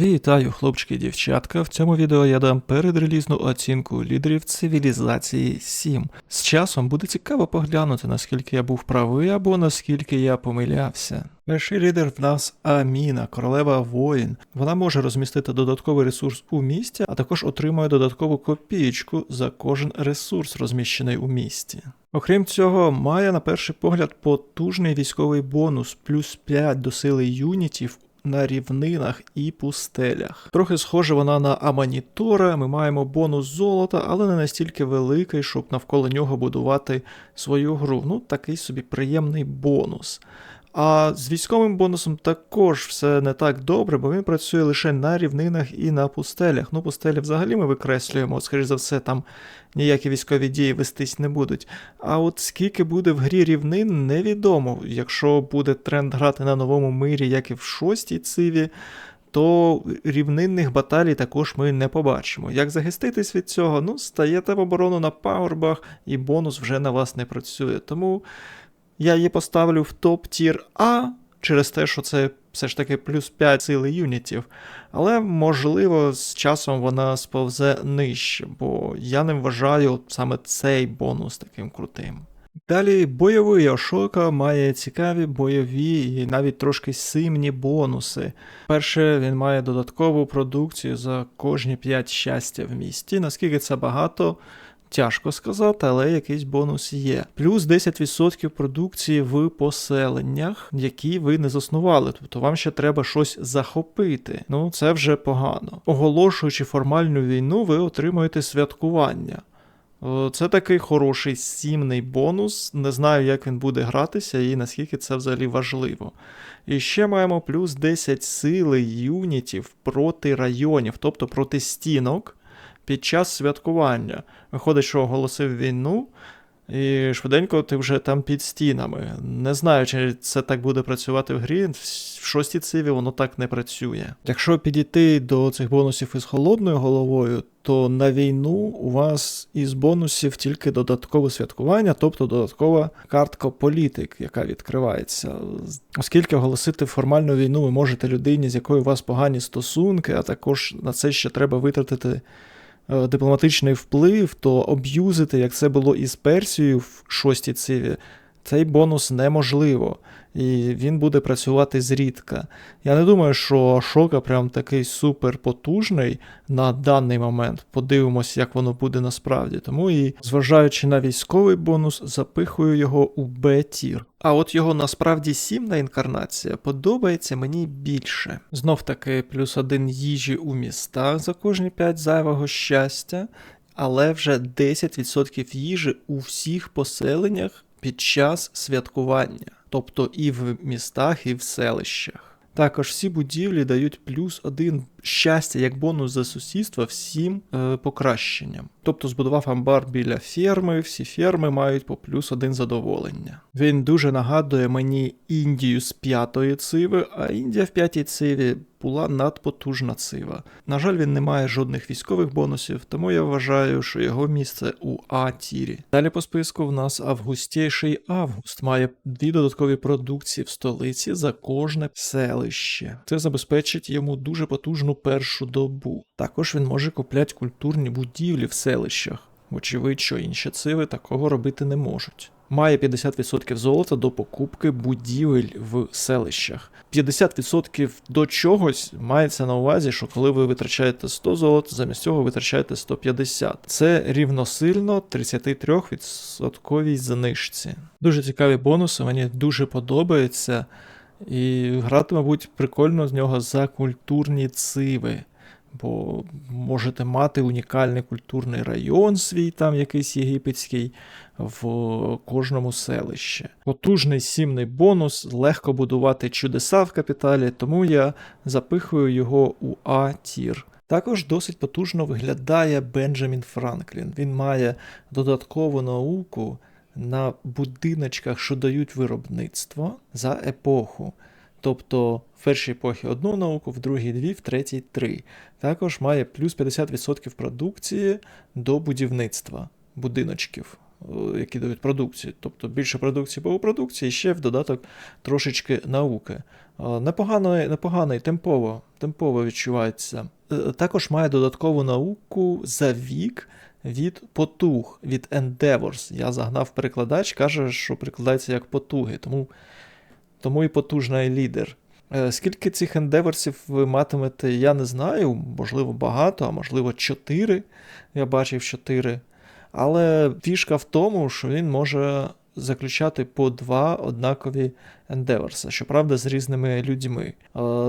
Вітаю, хлопчики і дівчатка. В цьому відео я дам передрелізну оцінку лідерів цивілізації 7. З часом буде цікаво поглянути, наскільки я був правий або наскільки я помилявся. Перший лідер в нас Аміна, королева воїн. Вона може розмістити додатковий ресурс у місті, а також отримує додаткову копієчку за кожен ресурс, розміщений у місті. Окрім цього, має на перший погляд потужний військовий бонус плюс 5 до сили юнітів на рівнинах і пустелях. Трохи схоже вона на Аманітора, ми маємо бонус золота, але не настільки великий, щоб навколо нього будувати свою гру. Ну, такий собі приємний бонус. А з військовим бонусом також все не так добре, бо він працює лише на рівнинах і на пустелях. Ну, пустелі взагалі ми викреслюємо, скоріш за все, там ніякі військові дії вестись не будуть. А от скільки буде в грі рівнин, невідомо. Якщо буде тренд грати на новому мирі, як і в шостій циві, то рівнинних баталій також ми не побачимо. Як захиститись від цього? Ну, стаєте в оборону на пагорбах, і бонус вже на вас не працює. Тому. Я її поставлю в топ-тір А через те, що це все ж таки плюс 5 сили юнітів. Але, можливо, з часом вона сповзе нижче, бо я не вважаю саме цей бонус таким крутим. Далі бойовий Ошока має цікаві бойові і навіть трошки симні бонуси. Перше, він має додаткову продукцію за кожні 5 щастя в місті. Наскільки це багато, Тяжко сказати, але якийсь бонус є. Плюс 10% продукції в поселеннях, які ви не заснували. Тобто вам ще треба щось захопити. Ну це вже погано. Оголошуючи формальну війну, ви отримуєте святкування. Це такий хороший сімний бонус. Не знаю, як він буде гратися і наскільки це взагалі важливо. І ще маємо плюс 10 сили юнітів проти районів, тобто проти стінок під час святкування. Виходить, що оголосив війну, і швиденько ти вже там під стінами. Не знаю, чи це так буде працювати в грі. В шостій циві воно так не працює. Якщо підійти до цих бонусів із холодною головою, то на війну у вас із бонусів тільки додаткове святкування, тобто додаткова картка політик, яка відкривається. Оскільки оголосити формальну війну ви можете людині, з якою у вас погані стосунки, а також на це ще треба витратити. Е, дипломатичний вплив, то об'юзити, як це було із Персією в шостій циві, цей бонус неможливо. І він буде працювати зрідка. Я не думаю, що Шока прям такий супер потужний на даний момент. Подивимось, як воно буде насправді. Тому і, зважаючи на військовий бонус, запихую його у Б-тір. А от його насправді сімна інкарнація подобається мені більше. Знов таки, плюс один їжі у містах за кожні 5 зайвого щастя, але вже 10% їжі у всіх поселеннях під час святкування, тобто і в містах, і в селищах. Також всі будівлі дають плюс один щастя як бонус за сусідство всім е, покращенням. Тобто збудував амбар біля ферми, всі ферми мають по плюс один задоволення. Він дуже нагадує мені Індію з п'ятої циви, а Індія в п'ятій циві була надпотужна цива. На жаль, він не має жодних військових бонусів, тому я вважаю, що його місце у А-тірі. Далі по списку в нас августіший август має дві додаткові продукції в столиці за кожне селище. Це забезпечить йому дуже потужну першу добу. Також він може купляти культурні будівлі в селищах. Вочевидь, що інші циви такого робити не можуть. Має 50% золота до покупки будівель в селищах. 50% до чогось мається на увазі, що коли ви витрачаєте 100 золота, замість цього витрачаєте 150. Це рівносильно 33% знижці. Дуже цікаві бонуси, мені дуже подобається. І грати, мабуть, прикольно з нього за культурні циви. Бо можете мати унікальний культурний район свій, там якийсь єгипетський, в кожному селищі. Потужний сімний бонус, легко будувати чудеса в капіталі, тому я запихую його у А-тір. Також досить потужно виглядає Бенджамін Франклін. Він має додаткову науку на будиночках, що дають виробництво за епоху. Тобто в першій епохі одну науку, в другій дві, в третій три. Також має плюс 50% продукції до будівництва будиночків е, які дають продукції. Тобто більше продукції по продукції, ще в додаток трошечки науки. Е, Непогано, непоганий, темпово, темпово відчувається. Е, Також має додаткову науку за вік від потуг, від Endeavors. Я загнав перекладач, каже, що перекладається як потуги, тому, тому і потужний лідер. Е, Скільки цих ендеверсів ви матимете, я не знаю. Можливо, багато, а можливо, 4. Я бачив 4. Але фішка в тому, що він може заключати по два однакові ендеверса, щоправда, з різними людьми.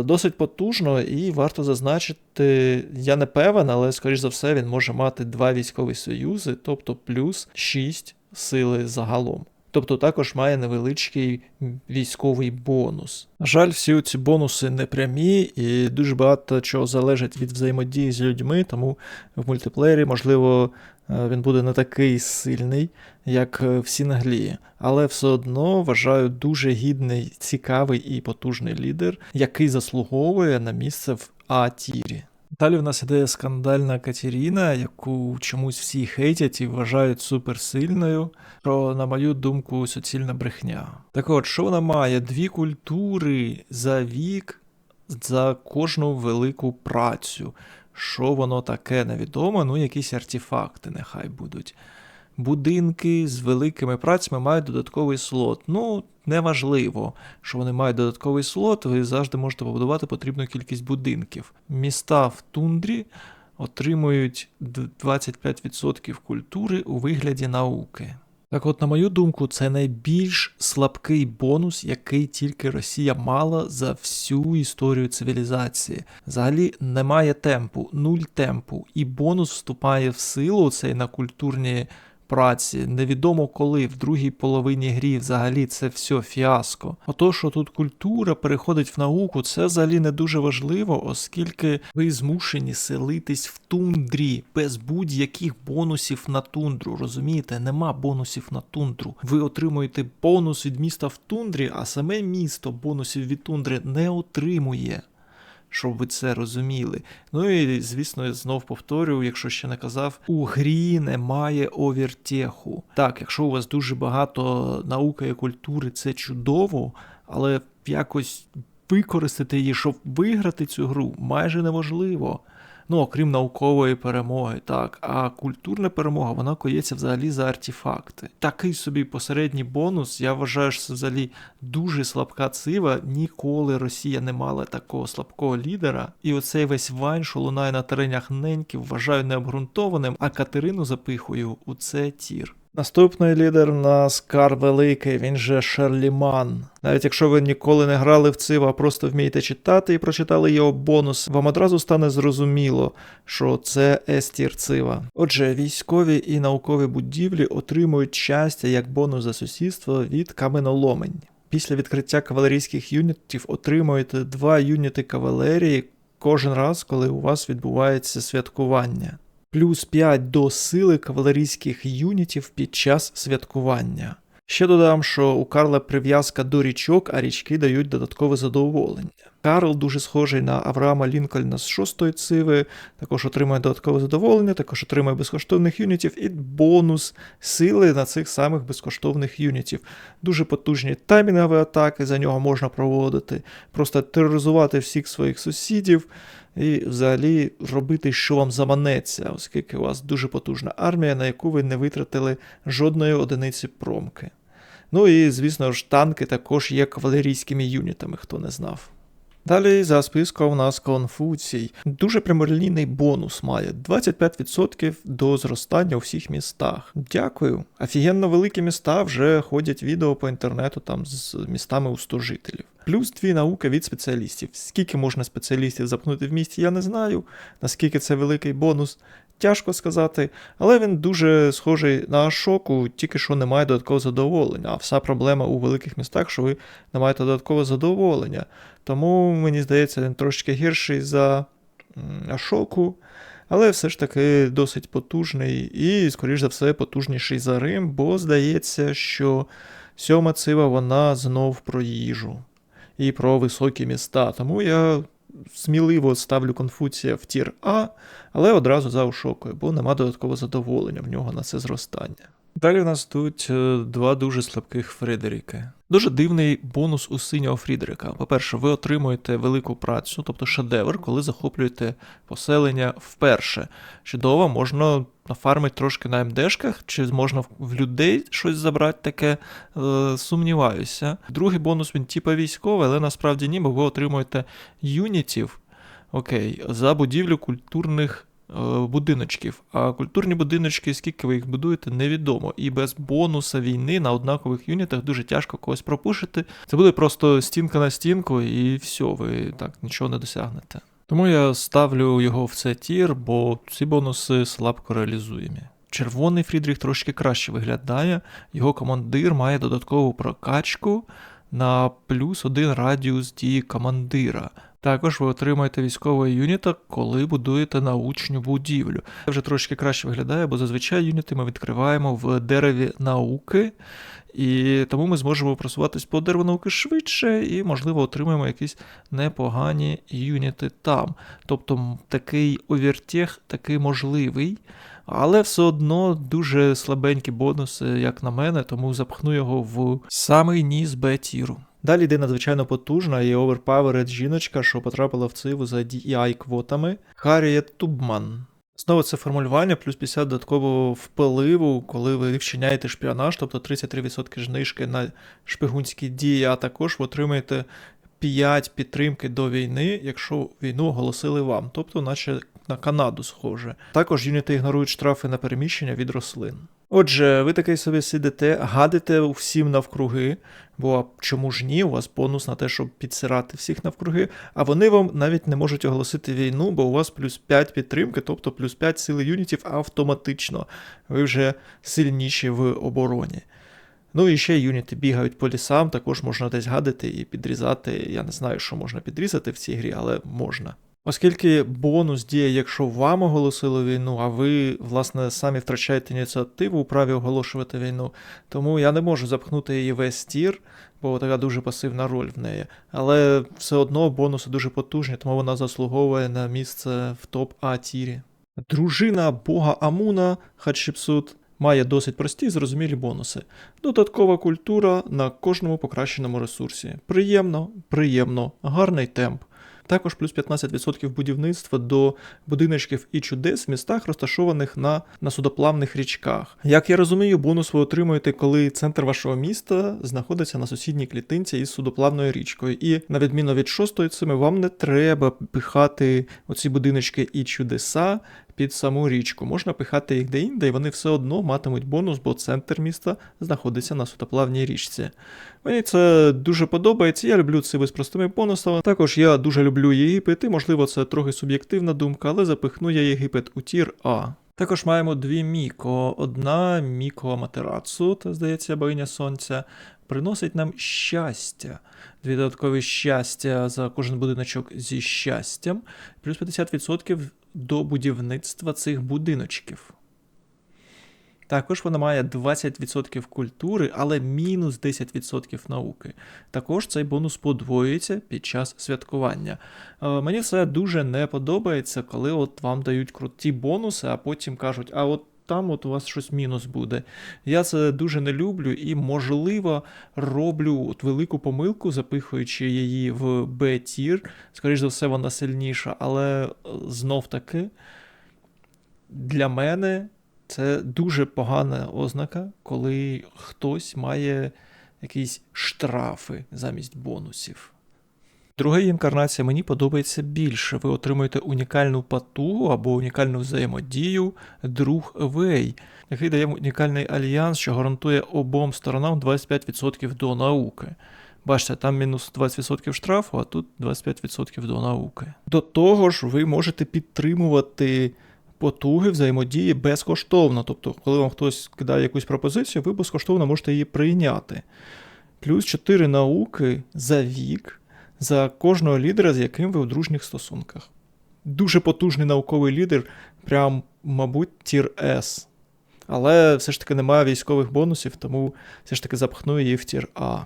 Досить потужно і варто зазначити, я не певен, але скоріш за все він може мати два військові союзи, тобто плюс 6 сили загалом. Тобто також має невеличкий військовий бонус. На жаль, всі ці бонуси не прямі і дуже багато чого залежить від взаємодії з людьми, тому в мультиплеєрі, можливо, він буде не такий сильний, як е, в Сінглі. Але все одно вважаю дуже гідний, цікавий і потужний лідер, який заслуговує на місце в А-тірі. Далі в нас іде скандальна Катеріна, яку чомусь всі хейтять і вважають суперсильною, що, на мою думку, суцільна брехня. Так от, що вона має? Дві культури за вік за кожну велику працю. Що воно таке невідомо, ну якісь артефакти нехай будуть. Будинки з великими працями мають додатковий слот. Ну, неважливо, що вони мають додатковий слот, ви завжди можете побудувати потрібну кількість будинків. Міста в тундрі отримують 25% культури у вигляді науки. Так от, на мою думку, це найбільш слабкий бонус, який тільки Росія мала за всю історію цивілізації. Взагалі немає темпу, нуль темпу, і бонус вступає в силу цей на культурні праці. Невідомо коли, в другій половині грі взагалі це все фіаско. Ото, що тут культура переходить в науку, це взагалі не дуже важливо, оскільки ви змушені селитись в тундрі без будь-яких бонусів на тундру. Розумієте, нема бонусів на тундру. Ви отримуєте бонус від міста в тундрі, а саме місто бонусів від тундри не отримує щоб ви це розуміли. Ну і звісно, я знов повторюю, якщо ще не казав, у грі немає овертеху. Так, якщо у вас дуже багато науки і культури, це чудово, але якось використати її, щоб виграти цю гру, майже неможливо. Ну, окрім наукової перемоги, так. А культурна перемога, вона коється взагалі за артефакти. Такий собі посередній бонус, я вважаю, що це взагалі дуже слабка цива. Ніколи Росія не мала такого слабкого лідера. І оцей весь вайн, що лунає на теренях неньків, вважаю необґрунтованим, а Катерину запихую у це тір. Наступний лідер у нас Кар Великий, він же Шерліман. Навіть якщо ви ніколи не грали в цива, а просто вмієте читати і прочитали його бонус, вам одразу стане зрозуміло, що це Естір цива. Отже, військові і наукові будівлі отримують щастя як бонус за сусідство від каменоломень. Після відкриття кавалерійських юнітів отримуєте два юніти кавалерії кожен раз, коли у вас відбувається святкування плюс 5 до сили кавалерійських юнітів під час святкування. Ще додам, що у Карла прив'язка до річок, а річки дають додаткове задоволення. Карл дуже схожий на Авраама Лінкольна з шостої циви, також отримує додаткове задоволення, також отримує безкоштовних юнітів і бонус сили на цих самих безкоштовних юнітів. Дуже потужні таймінгові атаки, за нього можна проводити, просто тероризувати всіх своїх сусідів і взагалі робити, що вам заманеться, оскільки у вас дуже потужна армія, на яку ви не витратили жодної одиниці промки. Ну і, звісно ж, танки також є кавалерійськими юнітами, хто не знав. Далі за списком у нас Конфуцій. Дуже прямолінійний бонус має 25% до зростання у всіх містах. Дякую. Офігенно великі міста вже ходять відео по інтернету там з містами у 100 жителів. Плюс дві науки від спеціалістів. Скільки можна спеціалістів запнути в місті, я не знаю. Наскільки це великий бонус, тяжко сказати. Але він дуже схожий на шоку, тільки що немає додаткового задоволення. А вся проблема у великих містах, що ви не маєте додаткового задоволення. Тому мені здається, він трошки гірший за Ашоку, але все ж таки досить потужний і, скоріш за все, потужніший за Рим, бо здається, що сьома цива вона знов про їжу і про високі міста. Тому я сміливо ставлю Конфуція в тір А, але одразу за ушокою, бо нема додаткового задоволення в нього на це зростання. Далі в нас тут е, два дуже слабких Фредеріки. Дуже дивний бонус у синього Фрідерика. По-перше, ви отримуєте велику працю, тобто шедевр, коли захоплюєте поселення вперше. Чудово, можна нафармити трошки на МДшках, чи можна в- людей щось забрати таке, е, сумніваюся. Другий бонус він типа військовий, але насправді ні, бо ви отримуєте юнітів. Окей, за будівлю культурних будиночків. А культурні будиночки, скільки ви їх будуєте, невідомо. І без бонуса війни на однакових юнітах дуже тяжко когось пропушити. Це буде просто стінка на стінку, і все, ви так нічого не досягнете. Тому я ставлю його в це тір, бо ці бонуси слабко реалізуємі. Червоний Фрідріх трошки краще виглядає, його командир має додаткову прокачку на плюс один радіус дії командира. Також ви отримаєте військового юніта, коли будуєте научну будівлю. Це вже трошки краще виглядає, бо зазвичай юніти ми відкриваємо в дереві науки, і тому ми зможемо просуватись по дереву науки швидше і, можливо, отримаємо якісь непогані юніти там. Тобто такий овертех такий можливий. Але все одно дуже слабенькі бонуси, як на мене, тому запхну його в самий ніс Б-тіру. Далі йде надзвичайно потужна і оверпаверед жіночка, що потрапила в циву за DEI квотами. Харріет Тубман. Знову це формулювання, плюс 50 додаткового впливу, коли ви вчиняєте шпіонаж, тобто 33% знижки на шпигунські дії, а також ви отримаєте 5 підтримки до війни, якщо війну оголосили вам, тобто наче на Канаду схоже. Також юніти ігнорують штрафи на переміщення від рослин. Отже, ви такий собі сидите, гадите всім навкруги, бо чому ж ні, у вас бонус на те, щоб підсирати всіх навкруги, а вони вам навіть не можуть оголосити війну, бо у вас плюс 5 підтримки, тобто плюс 5 сили юнітів автоматично. Ви вже сильніші в обороні. Ну і ще юніти бігають по лісам, також можна десь гадити і підрізати. Я не знаю, що можна підрізати в цій грі, але можна. Оскільки бонус діє, якщо вам оголосили війну, а ви, власне, самі втрачаєте ініціативу у праві оголошувати війну, тому я не можу запхнути її весь тір, бо така дуже пасивна роль в неї. Але все одно бонуси дуже потужні, тому вона заслуговує на місце в топ А тірі. Дружина бога Амуна Хатшепсут має досить прості і зрозумілі бонуси. Додаткова культура на кожному покращеному ресурсі. Приємно, приємно, гарний темп. Також плюс 15% будівництва до будиночків і чудес в містах, розташованих на, на судоплавних річках. Як я розумію, бонус ви отримуєте, коли центр вашого міста знаходиться на сусідній клітинці із судоплавною річкою. І на відміну від шостої цими, вам не треба пихати оці будиночки і чудеса під саму річку. Можна пихати їх де-інде, і вони все одно матимуть бонус, бо центр міста знаходиться на судоплавній річці. Мені це дуже подобається. Я люблю це з простими бонусами. Також я дуже люблю Єгипет, і можливо це трохи суб'єктивна думка, але запихну я Єгипет у тір А. Також маємо дві Міко. Одна Міко Аматерацу, та здається, богиня сонця, приносить нам щастя. Дві додаткові щастя за кожен будиночок зі щастям, плюс 50% до будівництва цих будиночків. Також вона має 20% культури, але мінус 10% науки. Також цей бонус подвоюється під час святкування. Е, Мені все дуже не подобається, коли от вам дають круті бонуси, а потім кажуть, а от там от у вас щось мінус буде. Я це дуже не люблю і, можливо, роблю от велику помилку, запихуючи її в Б-тір. Скоріше за все, вона сильніша, але е, знов таки для мене це дуже погана ознака, коли хтось має якісь штрафи замість бонусів. Друга інкарнація мені подобається більше. Ви отримуєте унікальну патугу або унікальну взаємодію друг Вей, який дає унікальний альянс, що гарантує обом сторонам 25% до науки. Бачите, там мінус 20% штрафу, а тут 25% до науки. До того ж, ви можете підтримувати потуги взаємодії безкоштовно. Тобто, коли вам хтось кидає якусь пропозицію, ви безкоштовно можете її прийняти. Плюс 4 науки за вік за кожного лідера, з яким ви у дружніх стосунках. Дуже потужний науковий лідер, прям, мабуть, тір С. Але все ж таки немає військових бонусів, тому все ж таки запхну її в тір А.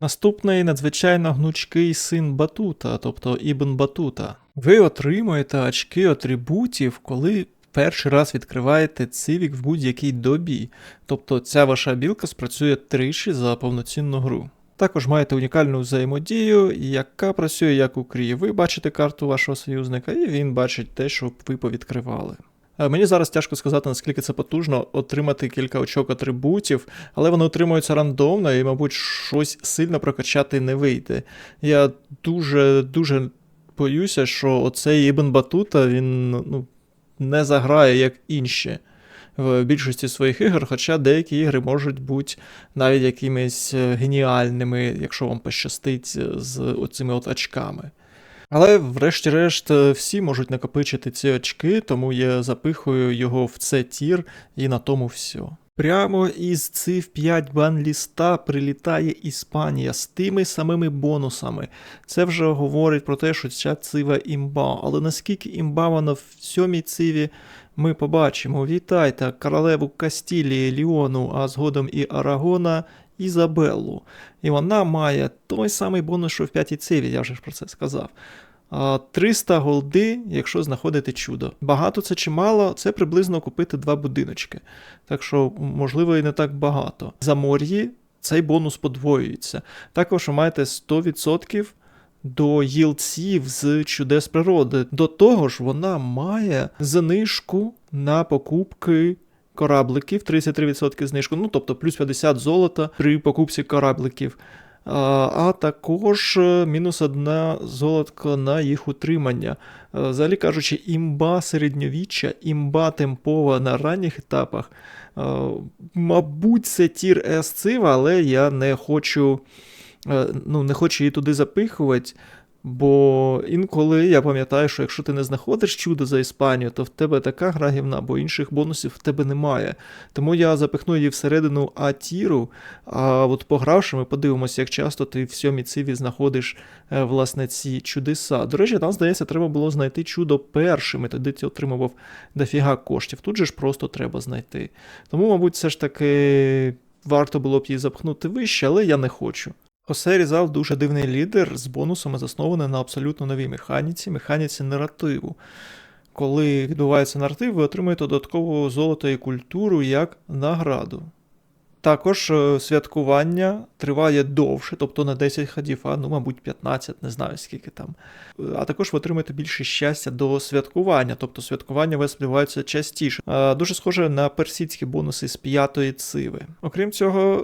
Наступний надзвичайно гнучкий син Батута, тобто Ібн Батута. Ви отримуєте очки атрибутів, коли перший раз відкриваєте цивік в будь-якій добі, тобто ця ваша білка спрацює тричі за повноцінну гру. Також маєте унікальну взаємодію, яка працює як у крі. Ви бачите карту вашого союзника, і він бачить те, що ви повідкривали. Е, Мені зараз тяжко сказати, наскільки це потужно отримати кілька очок атрибутів, але вони отримуються рандомно і, мабуть, щось сильно прокачати не вийде. Я дуже дуже боюся, що оцей Ібн Батута він ну, не заграє як інші в більшості своїх ігор, хоча деякі ігри можуть бути навіть якимись е, геніальними, якщо вам пощастить е, з оцими от очками. Але, врешті-решт, е, всі можуть накопичити ці очки, тому я запихую його в це тір і на тому все. Прямо із циф 5 бан-ліста прилітає Іспанія з тими самими бонусами. Це вже говорить про те, що ця цива імба. Але наскільки імба вона в сьомій циві, ми побачимо. Вітайте королеву Кастілії, Ліону, а згодом і Арагона Ізабеллу. І вона має той самий бонус, що в п'ятій циві, я вже про це сказав. 300 голди, якщо знаходите чудо. Багато це чи мало, це приблизно купити два будиночки. Так що, можливо, і не так багато. За мор'ї цей бонус подвоюється. Також ви маєте 100% до їлців з чудес природи. До того ж, вона має знижку на покупки корабликів, 33% знижку, ну тобто плюс 50 золота при покупці корабликів. А, також е, мінус одна золотка на їх утримання. Е, Взагалі кажучи, імба середньовіччя, імба темпова на ранніх етапах. Е, Мабуть, це тір С цива, але я не хочу, ну, не хочу її туди запихувати. Бо інколи я пам'ятаю, що якщо ти не знаходиш чудо за Іспанію, то в тебе така гра гівна, бо інших бонусів в тебе немає. Тому я запихну її всередину А-тіру, а от погравши, ми подивимося, як часто ти в сьомій циві знаходиш е, власне ці чудеса. До речі, там, здається, треба було знайти чудо першим, і тоді ти отримував дофіга коштів. Тут же ж просто треба знайти. Тому, мабуть, все ж таки варто було б її запхнути вище, але я не хочу. Хосе Різал дуже дивний лідер з бонусами заснований на абсолютно новій механіці, механіці наративу. Коли відбувається наратив, ви отримуєте додатково золото і культуру як награду. Також е, святкування триває довше, тобто на 10 ходів, а ну, мабуть, 15, не знаю скільки там. Е, А також ви отримуєте більше щастя до святкування, тобто святкування у вас відбуваються частіше. Е, Дуже схоже на персидські бонуси з п'ятої циви. Окрім цього,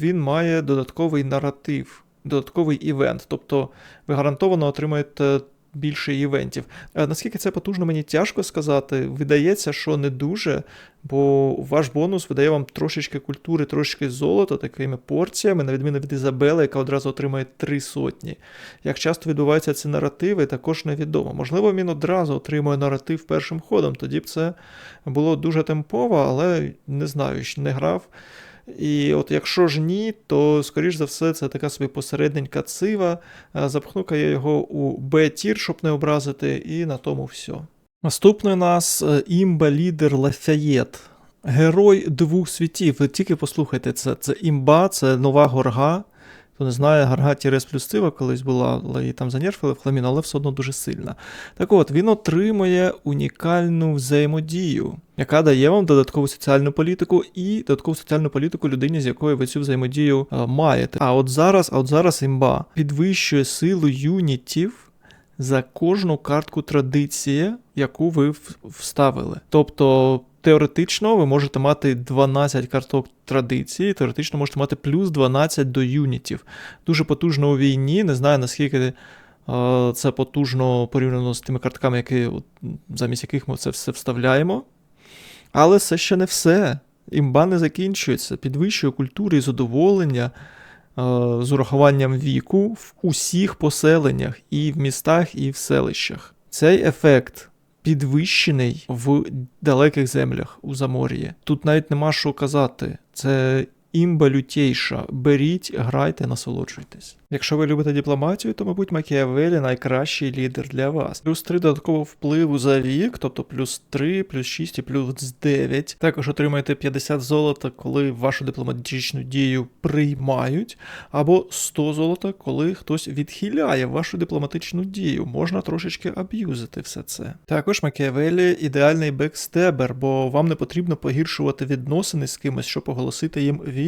він має додатковий наратив, додатковий івент, тобто ви гарантовано отримаєте. Більше івентів. Е, Наскільки це потужно, мені тяжко сказати. Видається, що не дуже, бо ваш бонус видає вам трошечки культури, трошечки золота такими порціями, на відміну від Ізабели, яка одразу отримає три сотні. Як часто відбуваються ці наративи, також невідомо. Можливо, він одразу отримує наратив першим ходом, тоді б це було дуже темпово, але не знаю, не грав. І от якщо ж ні, то, скоріш за все, це така собі посередненька цива. Е, Запхну-ка я його у Б-тір, щоб не образити, і на тому все. Наступний у нас е, імба лідер Лафаєт. Герой двох світів. Ви тільки послухайте це. Це імба, це нова горга. Хто не знає, гарга Тірес плюс цива колись була, але її там занерфили в хламін, але все одно дуже сильна. Так от, він отримує унікальну взаємодію, яка дає вам додаткову соціальну політику і додаткову соціальну політику людині, з якою ви цю взаємодію е, маєте. А от зараз, а от зараз імба підвищує силу юнітів за кожну картку традиції, яку ви вставили. Тобто. Теоретично ви можете мати 12 карток традиції, теоретично можете мати плюс 12 до юнітів. Дуже потужно у війні. Не знаю наскільки е, це потужно порівняно з тими картками, які, замість яких ми це все вставляємо. Але це ще не все. Імба не закінчується. Підвищує культури і задоволення е, з урахуванням віку в усіх поселеннях, і в містах, і в селищах. Цей ефект підвищений в далеких землях у Замор'ї. Тут навіть нема що казати. Це імба лютейша. Беріть, грайте, насолоджуйтесь. Якщо ви любите дипломатію, то, мабуть, Макіавелі найкращий лідер для вас. Плюс 3 додаткового впливу за вік, тобто плюс 3, плюс 6 і плюс 9. Також отримаєте 50 золота, коли вашу дипломатичну дію приймають, або 100 золота, коли хтось відхиляє вашу дипломатичну дію. Можна трошечки аб'юзити все це. Також Макіавелі ідеальний бекстебер, бо вам не потрібно погіршувати відносини з кимось, щоб оголосити їм війну.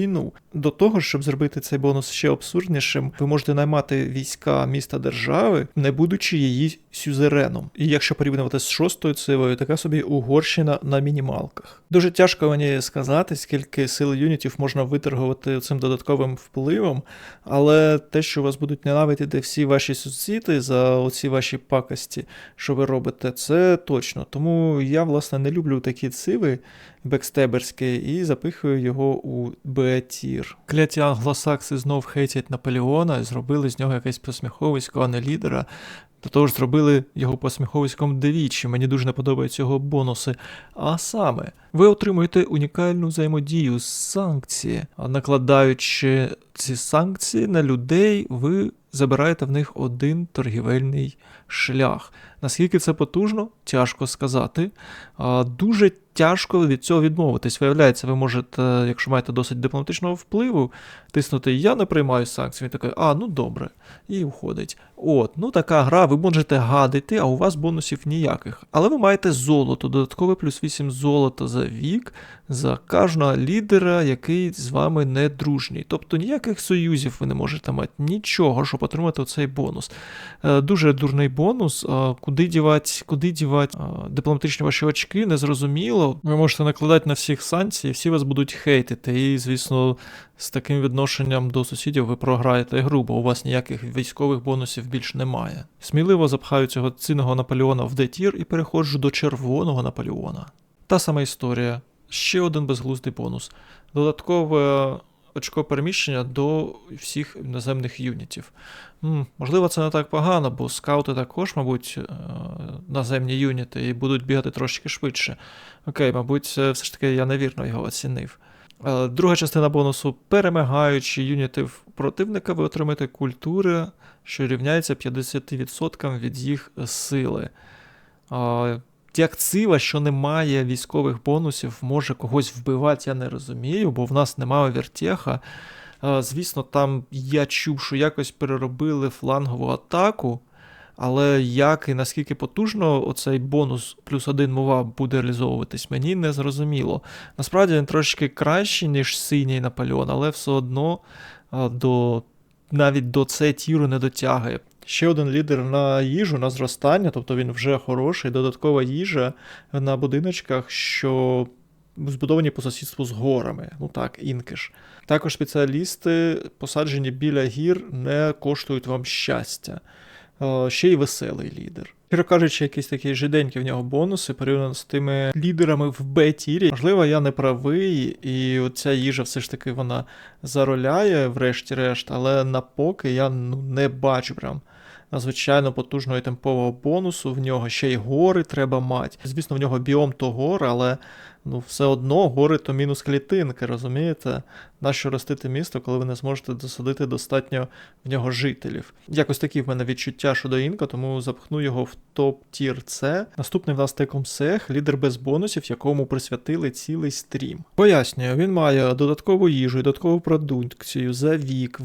До того, щоб зробити цей бонус ще абсурднішим, ви можете наймати війська міста держави, не будучи її сюзереном. І якщо порівнювати з шостою цивою, така собі Угорщина на мінімалках. Дуже тяжко мені сказати, скільки сил юнітів можна виторгувати цим додатковим впливом, але те, що вас будуть ненавидіти всі ваші сусіди за оці ваші пакості, що ви робите, це точно. Тому я, власне, не люблю такі циви бекстеберські і запихую його у Б-тір. Кляті англосакси знов хейтять Наполеона і зробили з нього якесь посміховисько, а не лідера. До того ж, зробили його посміховиськом двічі. Мені дуже не подобаються його бонуси. А саме, ви отримуєте унікальну взаємодію з санкції, накладаючи ці санкції на людей, ви забираєте в них один торгівельний шлях. Наскільки це потужно, тяжко сказати. Дуже тяжко від цього відмовитись. Виявляється, ви можете, якщо маєте досить дипломатичного впливу, тиснути Я не приймаю санкції. Він такий, а, ну добре, і уходить. От, ну така гра, ви можете гадити, а у вас бонусів ніяких. Але ви маєте золото, додаткове плюс 8 золота за вік за кожного лідера, який з вами не дружній. Тобто ніяких союзів ви не можете мати, нічого, щоб отримати цей бонус. Е, Дуже дурний бонус. Куди дівати, куди дівати дипломатичні ваші очки, незрозуміло. Ви можете накладати на всіх санкції, всі вас будуть хейтити. І, звісно, з таким відношенням до сусідів ви програєте гру, бо у вас ніяких військових бонусів більш немає. Сміливо запхаю цього цінного Наполеона в Д-тір і переходжу до червоного Наполеона. Та сама історія. Ще один безглуздий бонус. Додаткове очко переміщення до всіх іноземних юнітів. М, можливо, це не так погано, бо скаути також, мабуть, е, наземні юніти і будуть бігати трошки швидше. Окей, мабуть, все ж таки я невірно його оцінив. Е, Друга частина бонусу перемагаючи юнітів противника, ви отримаєте культури, що рівняється 50% від їх сили. Як цива, що немає військових бонусів, може когось вбивати, я не розумію, бо в нас немає вертеха. Звісно, там я чув, що якось переробили флангову атаку. Але як і наскільки потужно оцей бонус плюс один мова буде реалізовуватись, мені не зрозуміло. Насправді він трошки кращий, ніж синій Наполеон, але все одно до, навіть до це тіру не дотягує. Ще один лідер на їжу, на зростання, тобто він вже хороший, додаткова їжа на будиночках, що збудовані по сусідству з горами. Ну так, інкиш. Також спеціалісти, посаджені біля гір, не коштують вам щастя. Е, Ще й веселий лідер. Щиро кажучи, якісь такі жиденькі в нього бонуси порівняно з тими лідерами в Б-тірі. Можливо, я не правий, і оця їжа все ж таки вона зароляє, врешті-решт, але на поки я ну, не бачу прям надзвичайно потужного і темпового бонусу. В нього ще й гори треба мати. Звісно, в нього біом то гор, але ну, все одно гори то мінус клітинки, розумієте? Нащо ростити місто, коли ви не зможете досадити достатньо в нього жителів? Якось такі в мене відчуття щодо інка, тому запхну його в топ-тір С. Наступний в нас Текомсех, лідер без бонусів, якому присвятили цілий стрім. Пояснюю, він має додаткову їжу, додаткову продукцію за вік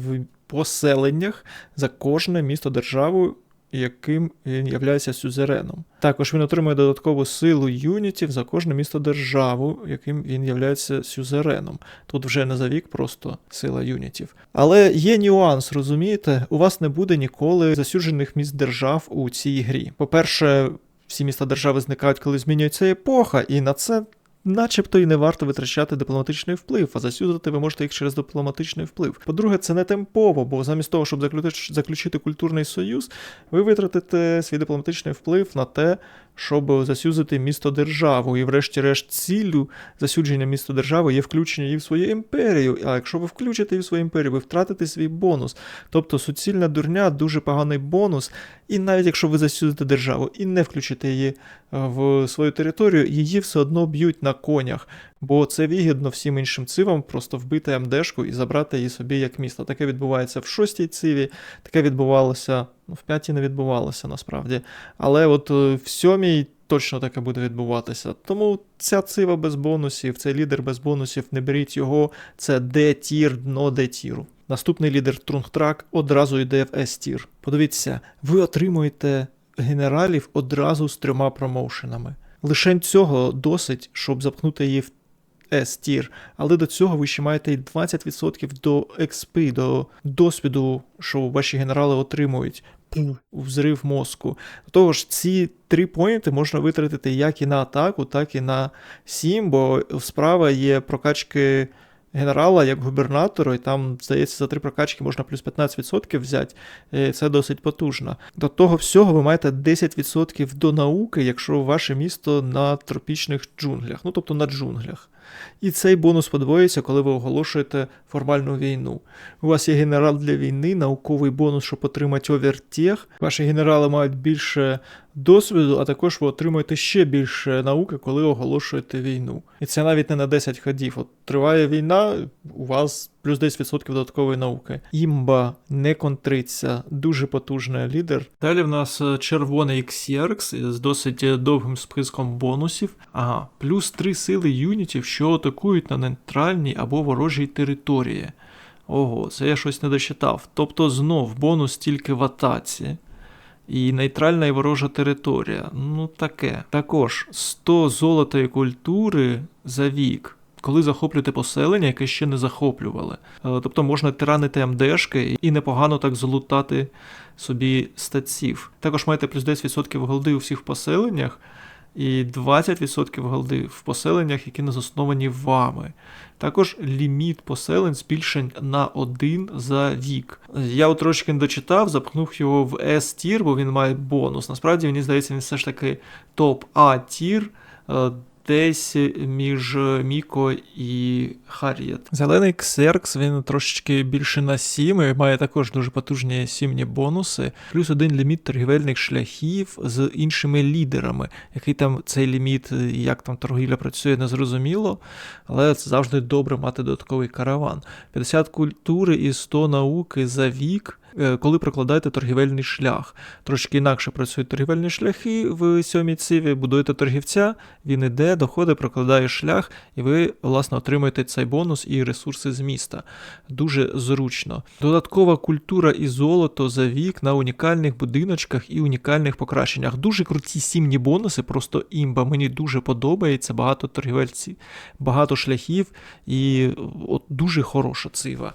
поселеннях за кожне місто державу. Яким він являється сюзереном. Також він отримує додаткову силу юнітів за кожне місто державу, яким він являється сюзереном. Тут вже не за вік, просто сила юнітів. Але є нюанс, розумієте? У вас не буде ніколи засюджених міст держав у цій грі. По-перше, всі міста держави зникають, коли змінюється епоха, і на це начебто і не варто витрачати дипломатичний вплив, а засюдити ви можете їх через дипломатичний вплив. По-друге, це не темпово, бо замість того, щоб заключити, культурний союз, ви витратите свій дипломатичний вплив на те, щоб засюзити місто державу. І, врешті-решт, ціллю засюдження місто держави є включення її в свою імперію. А якщо ви включите її в свою імперію, ви втратите свій бонус. Тобто суцільна дурня, дуже поганий бонус. І навіть якщо ви засюзите державу і не включите її е, в свою територію, її все одно б'ють на конях. Бо це вигідно всім іншим цивам просто вбити МДшку і забрати її собі як місто. Таке відбувається в шостій циві, таке відбувалося, ну в п'ятій не відбувалося насправді. Але от е, в сьомій точно таке буде відбуватися. Тому ця цива без бонусів, цей лідер без бонусів, не беріть його, це Д-тір, дно Д-тіру. Наступний лідер Трунгтрак одразу йде в S-тір. Подивіться, ви отримуєте генералів одразу з трьома промоушенами. Лише цього досить, щоб запхнути її в S-тір, але до цього ви ще маєте й 20% до XP, до досвіду, що ваші генерали отримують. Взрив мозку. Того ж, ці три поінти можна витратити як і на атаку, так і на сім, бо справа є прокачки генерала як губернатора, і там, здається, за три прокачки можна плюс 15% взяти. і Це досить потужно. До того всього ви маєте 10% до науки, якщо ваше місто на тропічних джунглях, ну тобто на джунглях. І цей бонус подвоїться, коли ви оголошуєте формальну війну. У вас є генерал для війни, науковий бонус, щоб отримати овертех. Ваші генерали мають більше досвіду, а також ви отримуєте ще більше науки, коли оголошуєте війну. І це навіть не на 10 ходів. От триває війна, у вас плюс 10% додаткової науки. Імба не контриться, дуже потужний лідер. Далі в нас е, червоний Xerx з досить е, довгим списком бонусів. Ага, плюс 3 сили юнітів, що атакують на нейтральній або ворожій території. Ого, це я щось не дочитав. Тобто знов бонус тільки в атаці. І нейтральна і ворожа територія. Ну таке. Також 100 золотої культури за вік. Коли захоплюєте поселення, яке ще не захоплювали. Е, Тобто можна тиранити МДшки і непогано так злутати собі статців. Також маєте плюс 10% голди у всіх поселеннях і 20% голди в поселеннях, які не засновані вами. Також ліміт поселень збільшень на один за вік. Я трошки не дочитав, запхнув його в S-тір, бо він має бонус. Насправді, мені здається, він все ж таки топ-А-тір. е, Десь між Міко і Хар'єт. Зелений Ксеркс, він трошечки більше на 7 і має також дуже потужні сімні бонуси. Плюс один ліміт торгівельних шляхів з іншими лідерами. Який там цей ліміт, як там торгівля працює, не зрозуміло, але це завжди добре мати додатковий караван. 50 культури і 100 науки за вік. Е, Коли прокладаєте торгівельний шлях. Трошки інакше працюють торгівельні шляхи в сьомій циві, будуєте торгівця, він іде, доходить, прокладає шлях, і ви, власне, отримуєте цей бонус і ресурси з міста. Дуже зручно. Додаткова культура і золото за вік на унікальних будиночках і унікальних покращеннях. Дуже круті сімні бонуси, просто імба. Мені дуже подобається. Багато торгівельців, багато шляхів і от дуже хороша цива.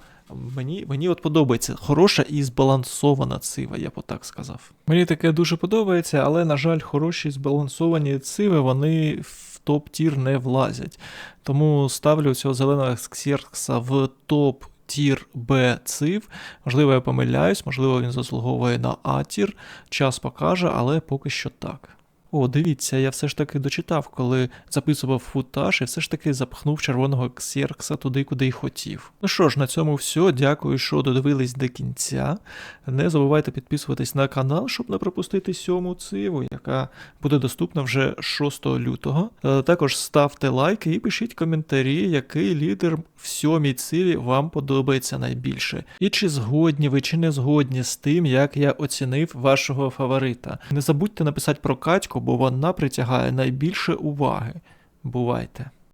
Мені, мені от подобається хороша і збалансована цива, я б отак сказав. Мені таке дуже подобається, але, на жаль, хороші збалансовані циви, вони в топ-тір не влазять. Тому ставлю цього зеленого ксеркса в топ. Тір Б цив. Можливо, я помиляюсь, можливо, він заслуговує на А-тір. Час покаже, але поки що так. О, дивіться, я все ж таки дочитав, коли записував футаж, і все ж таки запхнув червоного ксеркса туди, куди й хотів. Ну що ж, на цьому все. Дякую, що додивились до кінця. Не забувайте підписуватись на канал, щоб не пропустити сьому циву, яка буде доступна вже 6 лютого. Е, Також ставте лайки і пишіть коментарі, який лідер в сьомій циві вам подобається найбільше. І чи згодні ви, чи не згодні з тим, як я оцінив вашого фаворита. Не забудьте написати про Катьку, бо вона притягає найбільше уваги. Бувайте!